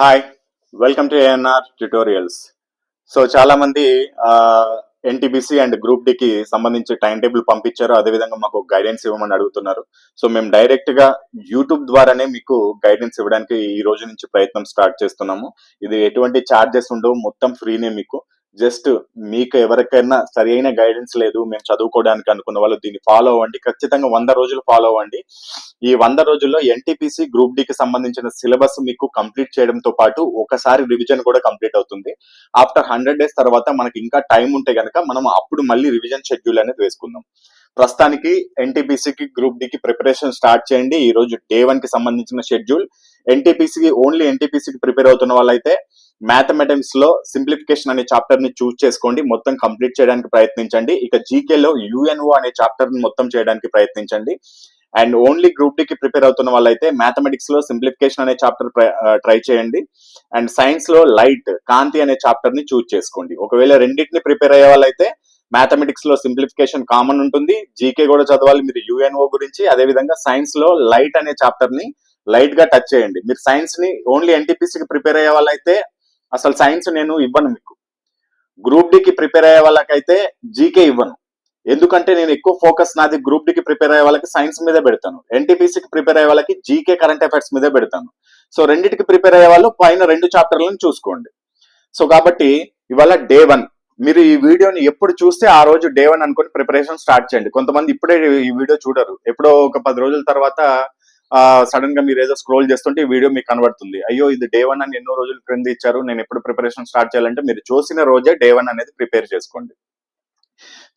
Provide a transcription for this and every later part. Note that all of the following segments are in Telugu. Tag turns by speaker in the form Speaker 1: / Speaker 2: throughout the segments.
Speaker 1: Hi welcome to ANR tutorials so చాలా మంది ఎన్టీబీసీ అండ్ గ్రూప్కి సంబంధించి టైం టేబుల్ పంపించారు అదేవిధంగా మాకు గైడెన్స్ ఇవ్వమని అడుగుతున్నారు. సో మేము డైరెక్ట్గా యూట్యూబ్ ద్వారానే మీకు గైడెన్స్ ఇవ్వడానికి ఈ రోజు నుంచి ప్రయత్నం స్టార్ట్ చేస్తున్నాము. ఇది ఎటువంటి ఛార్జెస్ ఉండవు. మొత్తం ఫ్రీనే మీకు. జస్ట్ మీకు ఎవరికైనా సరైన గైడెన్స్ లేదు మేము చదువుకోవడానికి అనుకున్న వాళ్ళు దీన్ని ఫాలో అవ్వండి. ఖచ్చితంగా వంద రోజులు ఫాలో అవ్వండి. ఈ వంద రోజుల్లో ఎన్టీపీసీ గ్రూప్కి సంబంధించిన సిలబస్ మీకు కంప్లీట్ చేయడంతో పాటు ఒకసారి రివిజన్ కూడా కంప్లీట్ అవుతుంది. ఆఫ్టర్ హండ్రెడ్ డేస్ తర్వాత మనకి ఇంకా టైం ఉంటే కనుక మనం అప్పుడు మళ్ళీ రివిజన్ షెడ్యూల్ అనేది వేసుకుందాం. ప్రస్తుతానికి ఎన్టీపీసీకి గ్రూప్కి ప్రిపరేషన్ స్టార్ట్ చేయండి. ఈ రోజు డే వన్కి సంబంధించిన షెడ్యూల్ ఎన్టీపీసీకి ఓన్లీ ఎన్టీపీసీకి ప్రిపేర్ అవుతున్న వాళ్ళైతే మ్యాథమెటిక్స్లో సింప్లిఫికేషన్ అనే చాప్టర్ని చూస్ చేసుకోండి. మొత్తం కంప్లీట్ చేయడానికి ప్రయత్నించండి. ఇక జీకేలో యుఎన్ఓ అనే చాప్టర్ని మొత్తం చేయడానికి ప్రయత్నించండి. అండ్ ఓన్లీ గ్రూప్ డికి ప్రిపేర్ అవుతున్న వాళ్ళైతే మ్యాథమెటిక్స్లో సింప్లిఫికేషన్ అనే చాప్టర్ ట్రై చేయండి. అండ్ సైన్స్లో లైట్ కాంతి అనే చాప్టర్ని చూస్ చేసుకోండి. ఒకవేళ రెండింటిని ప్రిపేర్ అయ్యే వాళ్ళైతే మ్యాథమెటిక్స్లో సింప్లిఫికేషన్ కామన్ ఉంటుంది. జీకే కూడా చదవాలి మీరు యుఎన్ఓ గురించి. అదే విధంగా సైన్స్లో లైట్ అనే చాప్టర్ని లైట్గా టచ్ చేయండి. మీరు సైన్స్ని ఓన్లీ ఎన్టీపీసీకి ప్రిపేర్ అయ్యే వాళ్ళైతే అసలు సైన్స్ నేను ఇవ్వను మీకు. గ్రూప్ డికి ప్రిపేర్ అయ్యే వాళ్ళకైతే జీకే ఇవ్వను. ఎందుకంటే నేను ఎక్కువ ఫోకస్ నాది గ్రూప్ డికి ప్రిపేర్ అయ్యే వాళ్ళకి సైన్స్ మీదే పెడతాను. ఎన్టీపీసీకి ప్రిపేర్ అయ్యే వాళ్ళకి జీకే కరెంట్ అఫైర్స్ మీదే పెడతాను. సో రెండింటికి ప్రిపేర్ అయ్యే వాళ్ళు పైన రెండు చాప్టర్లను చూసుకోండి. సో కాబట్టి ఇవాళ డే వన్. మీరు ఈ వీడియోని ఎప్పుడు చూస్తే ఆ రోజు డే వన్ అనుకుని ప్రిపరేషన్ స్టార్ట్ చేయండి. కొంతమంది ఇప్పుడే ఈ వీడియో చూడరు. ఎప్పుడో ఒక పది రోజుల తర్వాత సడన్గా మీరు ఏదో స్క్రోల్ చేస్తుంటే ఈ వీడియో మీకు కనబడుతుంది. అయ్యో ఇది డే వన్ అని ఎన్నో రోజులు క్రింద ఇచ్చారు. నేను ఎప్పుడు ప్రిపరేషన్ స్టార్ట్ చేయాలంటే మీరు చూసిన రోజే డే వన్ అనేది ప్రిపేర్ చేసుకోండి.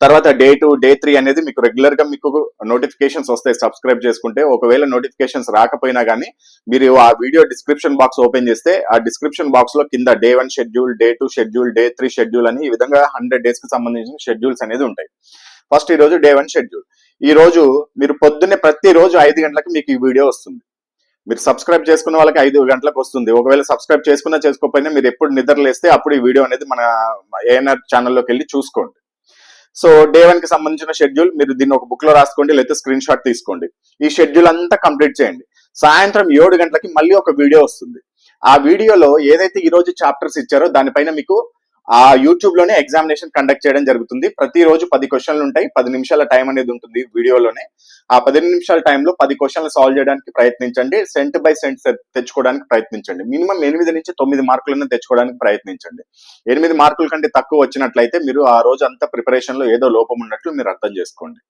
Speaker 1: తర్వాత డే టూ డే త్రీ అనేది మీకు రెగ్యులర్గా మీకు నోటిఫికేషన్స్ వస్తాయి. సబ్స్క్రైబ్ చేసుకుంటే ఒకవేళ నోటిఫికేషన్స్ రాకపోయినా కానీ మీరు ఆ వీడియో డిస్క్రిప్షన్ బాక్స్ ఓపెన్ చేస్తే ఆ డిస్క్రిప్షన్ బాక్స్లో కింద day one schedule day two schedule day three schedule అని ఈ విధంగా హండ్రెడ్ డేస్కి సంబంధించిన షెడ్యూల్స్ అనేది ఉంటాయి. ఫస్ట్ ఈ రోజు డే వన్ షెడ్యూల్ ఈ రోజు మీరు పొద్దున్నే ప్రతి రోజు ఐదు గంటలకు మీకు ఈ వీడియో వస్తుంది. మీరు సబ్స్క్రైబ్ చేసుకున్న వాళ్ళకి ఐదు గంటలకు వస్తుంది. ఒకవేళ సబ్స్క్రైబ్ చేసుకున్నా చేసుకోకపోయినా మీరు ఎప్పుడు నిద్రలేస్తే అప్పుడు ఈ వీడియో అనేది మన ఏఎన్ఆర్ ఛానల్లోకి వెళ్ళి చూసుకోండి. సో డే వన్కి సంబంధించిన షెడ్యూల్ మీరు దీన్ని ఒక బుక్లో రాసుకోండి లేకపోతే స్క్రీన్ షాట్ తీసుకోండి. ఈ షెడ్యూల్ అంతా కంప్లీట్ చేయండి. సాయంత్రం ఏడు గంటలకి మళ్ళీ ఒక వీడియో వస్తుంది. ఆ వీడియోలో ఏదైతే ఈ రోజు చాప్టర్స్ ఇచ్చారో దానిపైన మీకు ఆ యూట్యూబ్లోనే ఎగ్జామినేషన్ కండక్ట్ చేయడం జరుగుతుంది. ప్రతిరోజు పది క్వశ్చన్లు ఉంటాయి. పది నిమిషాల టైం అనేది ఉంటుంది వీడియోలోనే. ఆ పది నిమిషాల టైంలో పది క్వశ్చన్లు సాల్వ్ చేయడానికి ప్రయత్నించండి. సెంట్ బై సెంట్ తెచ్చుకోవడానికి ప్రయత్నించండి. మినిమం ఎనిమిది నుంచి తొమ్మిది మార్కులను తెచ్చుకోవడానికి ప్రయత్నించండి. ఎనిమిది మార్కుల కంటే తక్కువ వచ్చినట్లయితే మీరు ఆ రోజు అంతా ప్రిపరేషన్లో ఏదో లోపం ఉన్నట్లు మీరు అర్థం చేసుకోండి.